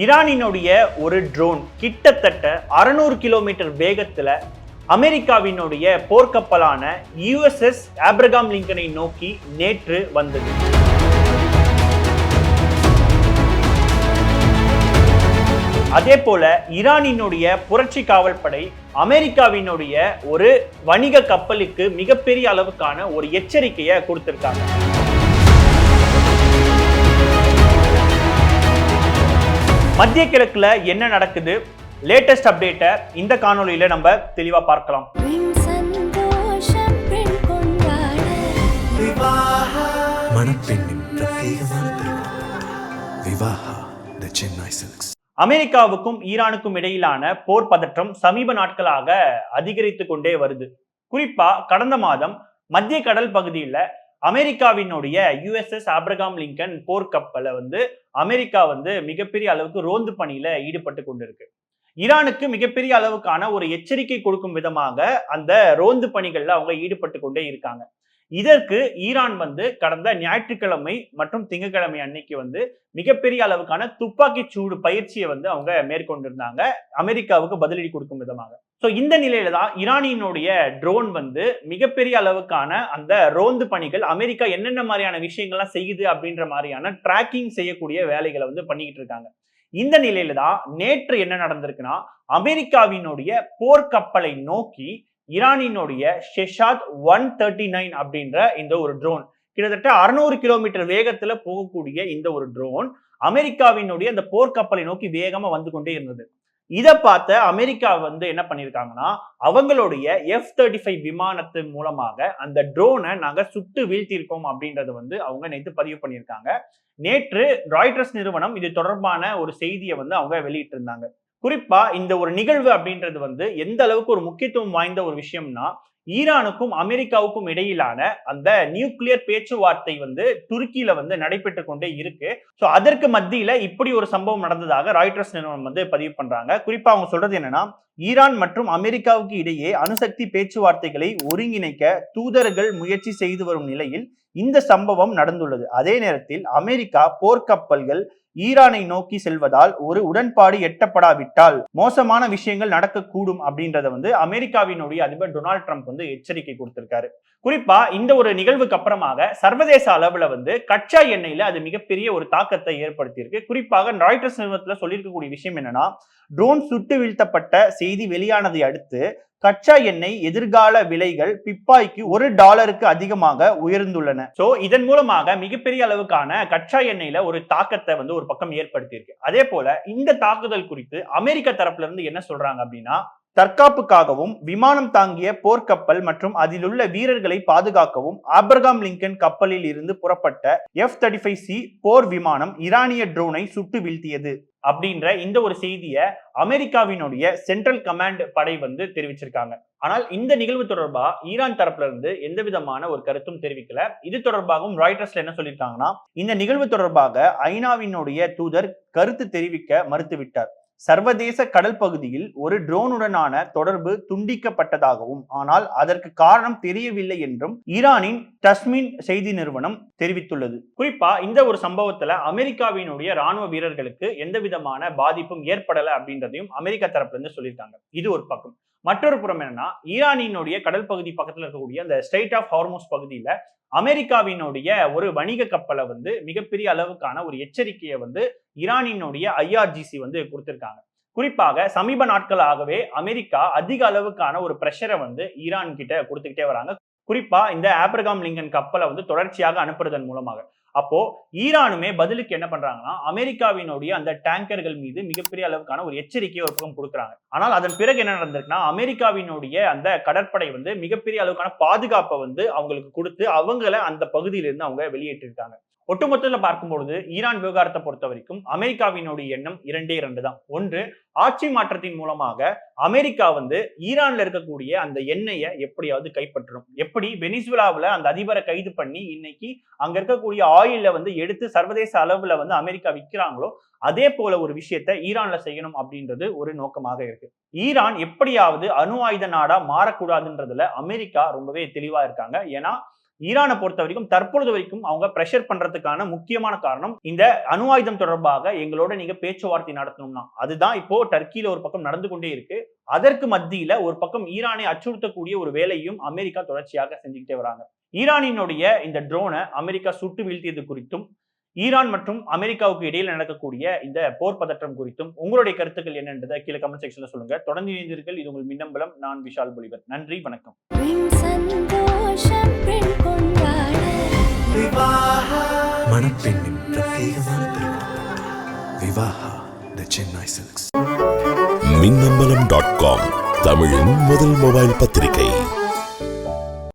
ஈரானினுடைய ஒரு ட்ரோன் கிட்டத்தட்ட அறுநூறு கிலோமீட்டர் வேகத்தில் அமெரிக்காவினுடைய போர்க்கப்பலான யுஎஸ்எஸ் ஆப்ரகாம் லிங்கனை நோக்கி நேற்று வந்தது. அதே போல ஈரானினுடைய புரட்சி காவல்படை அமெரிக்காவினுடைய ஒரு வணிக கப்பலுக்கு மிகப்பெரிய அளவுக்கான ஒரு எச்சரிக்கையை கொடுத்திருக்காங்க. மத்திய கிழக்குல என்ன நடக்குது? லேட்டஸ்ட் அப்டேட்டை இந்த காணொளியில நம்ம தெளிவா பார்க்கலாம். அமெரிக்காவுக்கும் ஈரானுக்கும் இடையிலான போர் பதற்றம் சமீப நாட்களாக அதிகரித்து கொண்டே வருது. குறிப்பா கடந்த மாதம் மத்திய கடல் பகுதியில அமெரிக்காவினுடைய யுஎஸ்எஸ் ஆப்ரகாம் லிங்கன் போர்க்கப்பலை வந்து அமெரிக்கா வந்து மிகப்பெரிய அளவுக்கு ரோந்து பணியில ஈடுபட்டு கொண்டிருக்கு. ஈரானுக்கு மிகப்பெரிய அளவுக்கான ஒரு எச்சரிக்கை கொடுக்கும் விதமாக அந்த ரோந்து பணிகள்ல அவங்க ஈடுபட்டு கொண்டே இருக்காங்க. இதற்கு ஈரான் வந்து கடந்த ஞாயிற்றுக்கிழமை மற்றும் திங்கட்கிழமை அன்னைக்கு வந்து மிகப்பெரிய அளவுக்கான துப்பாக்கி சூடு பயிற்சியை வந்து அவங்க மேற்கொண்டிருந்தாங்க. அமெரிக்காவுக்கு பதிலடி கொடுக்கும் விதமாக. ஸோ இந்த நிலையில தான் ஈரானியினுடைய ட்ரோன் வந்து மிகப்பெரிய அளவுக்கான அந்த ரோந்து பணிகள் அமெரிக்கா என்னென்ன மாதிரியான விஷயங்கள்லாம் செய்யுது அப்படின்ற மாதிரியான ட்ராக்கிங் செய்யக்கூடிய வேலைகளை வந்து பண்ணிக்கிட்டு இருக்காங்க. இந்த நிலையில தான் நேற்று என்ன நடந்திருக்குன்னா அமெரிக்காவினுடைய போர்க்கப்பலை நோக்கி ஈரானினுடைய ஷெஷாத் ஒன் தேர்ட்டி நைன் அப்படின்ற இந்த ஒரு ட்ரோன் கிட்டத்தட்ட அறுநூறு கிலோமீட்டர் வேகத்துல போகக்கூடிய இந்த ஒரு ட்ரோன் அமெரிக்காவினுடைய அந்த போர்க்கப்பலை நோக்கி வேகமா வந்து கொண்டே இருந்தது. இதை பார்த்த அமெரிக்கா வந்து என்ன பண்ணியிருக்காங்கன்னா அவங்களுடைய எஃப் தேர்ட்டி ஃபைவ் விமானத்தின் மூலமாக அந்த ட்ரோனை நாங்கள் சுட்டு வீழ்த்தியிருக்கோம் அப்படின்றத வந்து அவங்க நேற்று பதிவு பண்ணியிருக்காங்க. நேற்று ராய்டர்ஸ் நிறுவனம் இது தொடர்பான ஒரு செய்தியை வந்து அவங்க வெளியிட்டிருந்தாங்க. குறிப்பா இந்த ஒரு நிகழ்வு அப்படின்றது வந்து எந்த அளவுக்கு ஒரு முக்கியத்துவம் வாய்ந்த ஒரு விஷயம்னா ஈரானுக்கும் அமெரிக்காவுக்கும் இடையிலான அந்த நியூக்ளியர் பேச்சுவார்த்தை வந்து துருக்கியில வந்து நடைபெற்று கொண்டே இருக்கு. ஸோ அதற்கு மத்தியில இப்படி ஒரு சம்பவம் நடந்ததாக ராய்டர்ஸ் நிறுவனம் வந்து பதிவு பண்றாங்க. குறிப்பா அவங்க சொல்றது என்னன்னா ஈரான் மற்றும் அமெரிக்காவுக்கு இடையே அணுசக்தி பேச்சுவார்த்தைகளை ஒருங்கிணைக்க தூதர்கள் முயற்சி செய்து வரும் நிலையில் இந்த சம்பவம் நடந்துள்ளது. அதே நேரத்தில் அமெரிக்கா போர்க்கப்பல்கள் ஈரானை நோக்கி செல்வதால் ஒரு உடன்பாடு எட்டப்படாவிட்டால் மோசமான விஷயங்கள் நடக்கக்கூடும் அப்படின்றத வந்து அமெரிக்காவினுடைய அதிபர் டொனால்ட் ட்ரம்ப் வந்து எச்சரிக்கை கொடுத்திருக்காரு. குறிப்பா இந்த ஒரு நிகழ்வுக்கு அப்புறமாக சர்வதேச அளவுல வந்து கச்சா எண்ணெயில அது மிகப்பெரிய ஒரு தாக்கத்தை ஏற்படுத்தியிருக்கு. குறிப்பாக ராய்டர்ஸ் நிறுவனத்துல சொல்லியிருக்கக்கூடிய விஷயம் என்னன்னா ட்ரோன் சுட்டு வீழ்த்தப்பட்ட செய்தி வெளியானதை அடுத்து கச்சா எண்ணெய் எதிர்கால விலைகள் பிப்பாய்க்கு ஒரு டாலருக்கு அதிகமாக உயர்ந்துள்ளன. சோ இதன் மூலமாக மிகப்பெரிய அளவுக்கான கச்சா எண்ணெயில ஒரு தாக்கத்தை வந்து ஒரு பக்கம் ஏற்படுத்தியிருக்கு. அதே போல இந்த தாக்குதல் குறித்து அமெரிக்க தரப்புல இருந்து என்ன சொல்றாங்க அப்படின்னா தற்காப்புக்காகவும் விமானம் தாங்கிய போர்க்கப்பல் மற்றும் அதிலுள்ள வீரர்களை பாதுகாக்கவும் ஆப்ரகாம் லிங்கன் கப்பலில் இருந்து புறப்பட்ட எஃப் தேர்ட்டி ஃபைவ் சி போர் விமானம் ஈரானிய ட்ரோனை சுட்டு வீழ்த்தியது அப்படின்ற இந்த ஒரு செய்தியை அமெரிக்காவினுடைய சென்ட்ரல் கமாண்ட் படை வந்து தெரிவிச்சிருக்காங்க. ஆனால் இந்த நிகழ்வு தொடர்பா ஈரான் தரப்புல இருந்து எந்த விதமான ஒரு கருத்தும் தெரிவிக்கல. இது தொடர்பாகவும் ராய்டர்ஸ்ல என்ன சொல்லியிருக்காங்கன்னா இந்த நிகழ்வு தொடர்பாக ஐநாவினுடைய தூதர் கருத்து தெரிவிக்க மறுத்துவிட்டார். சர்வதேச கடல் பகுதியில் ஒரு ட்ரோனுடனான தொடர்பு துண்டிக்கப்பட்டதாகவும் ஆனால் அதற்கு காரணம் தெரியவில்லை என்றும் ஈரானின் டஸ்மின் செய்தி நிறுவனம் தெரிவித்துள்ளது. குறிப்பா இந்த ஒரு சம்பவத்துல அமெரிக்காவினுடைய ராணுவ வீரர்களுக்கு எந்த விதமான பாதிப்பும் ஏற்படல அப்படின்றதையும் அமெரிக்கா தரப்புல இருந்து சொல்லியிருக்காங்க. இது ஒரு பக்கம். மற்றொரு புறம் என்னன்னா ஈரானினுடைய கடல் பகுதி பக்கத்துல இருக்கக்கூடிய அந்த ஸ்டேட் ஆஃப் ஹார்மோஸ் பகுதியில அமெரிக்காவினுடைய ஒரு வணிக கப்பலை வந்து மிகப்பெரிய அளவுக்கான ஒரு எச்சரிக்கையை வந்து ஈரானினுடைய ஐஆர்ஜிசி வந்து கொடுத்திருக்காங்க. குறிப்பாக சமீப நாட்களாகவே அமெரிக்கா அதிக அளவுக்கான ஒரு ப்ரெஷரை வந்து ஈரான் கிட்ட கொடுத்துக்கிட்டே வராங்க. குறிப்பா இந்த ஆப்ரகாம் லிங்கன் கப்பலை வந்து தொடர்ச்சியாக அனுப்புறதன் மூலமாக. அப்போ ஈரானுமே பதிலுக்கு என்ன பண்றாங்கன்னா அமெரிக்காவினுடைய அந்த டேங்கர்கள் மீது மிகப்பெரிய அளவுக்கான ஒரு எச்சரிக்கையை ஒரு பக்கம் கொடுக்குறாங்க. ஆனால் அதன் பிறகு என்ன நடந்திருக்குன்னா அமெரிக்காவினுடைய அந்த கடற்படை வந்து மிகப்பெரிய அளவுக்கான பாதுகாப்பை வந்து அவங்களுக்கு கொடுத்து அவங்கள அந்த பகுதியிலிருந்து அவங்க வெளியேற்றிருக்காங்க. ஒட்டுமொத்தத்தில் பார்க்கும்பொழுது ஈரான் விவகாரத்தை பொறுத்த வரைக்கும் அமெரிக்காவினுடைய எண்ணம் இரண்டே இரண்டு தான் ஒன்று ஆட்சி மாற்றத்தின் மூலமாக அமெரிக்கா வந்து ஈரான்ல இருக்கக்கூடிய அந்த எண்ணெயை எப்படியாவது கைப்பற்றணும். எப்படி? வெனிசுலாவில் அந்த அதிபரை கைது பண்ணி இன்னைக்கு அங்க இருக்கக்கூடிய ஆயில வந்து எடுத்து சர்வதேச அளவுல வந்து அமெரிக்கா விற்கிறாங்களோ அதே போல ஒரு விஷயத்த ஈரான்ல செய்யணும் அப்படின்றது ஒரு நோக்கமாக இருக்கு. ஈரான் எப்படியாவது அணு ஆயுத நாடா மாறக்கூடாதுன்றதுல அமெரிக்கா ரொம்பவே தெளிவா இருக்காங்க. ஏன்னா ஈரானை பொறுத்த வரைக்கும் தற்பொழுது வரைக்கும் அவங்க பிரஷர் பண்றதுக்கான முக்கியமான காரணம் இந்த அணு ஆயுதம் தொடர்பாக எங்களோட நீங்க பேச்சுவார்த்தை நடத்தணும்னா. அதுதான் இப்போ டர்க்கியில ஒரு பக்கம் நடந்து கொண்டே இருக்கு. அதற்கு மத்தியில ஒரு பக்கம் ஈரானை அச்சுறுத்தக்கூடிய ஒரு வேலையும் அமெரிக்கா தொடர்ச்சியாக செஞ்சுக்கிட்டே வராங்க. ஈரானினுடைய இந்த ட்ரோனை அமெரிக்கா சுட்டு வீழ்த்தியது குறித்தும் ஈரான் மற்றும் அமெரிக்காவுக்கு இடையில நடக்கக்கூடிய இந்த போர் பதற்றம் குறித்தும் உங்களுடைய கருத்துக்கள் என்னன்றதை கீழே கமெண்ட் செக்ஷன்ல சொல்லுங்க. தொடர்ந்து இணைந்தீர்கள் இது உங்கள் மின்னம்பலம். நான் விஷால் பொலிவர். நன்றி. வணக்கம். மணப்பெண்ணின் பிரத்யேகமான Vivaha the Chennai Silks Minnambalam dot com தமிழின் முதல் மொபைல் பத்திரிகை.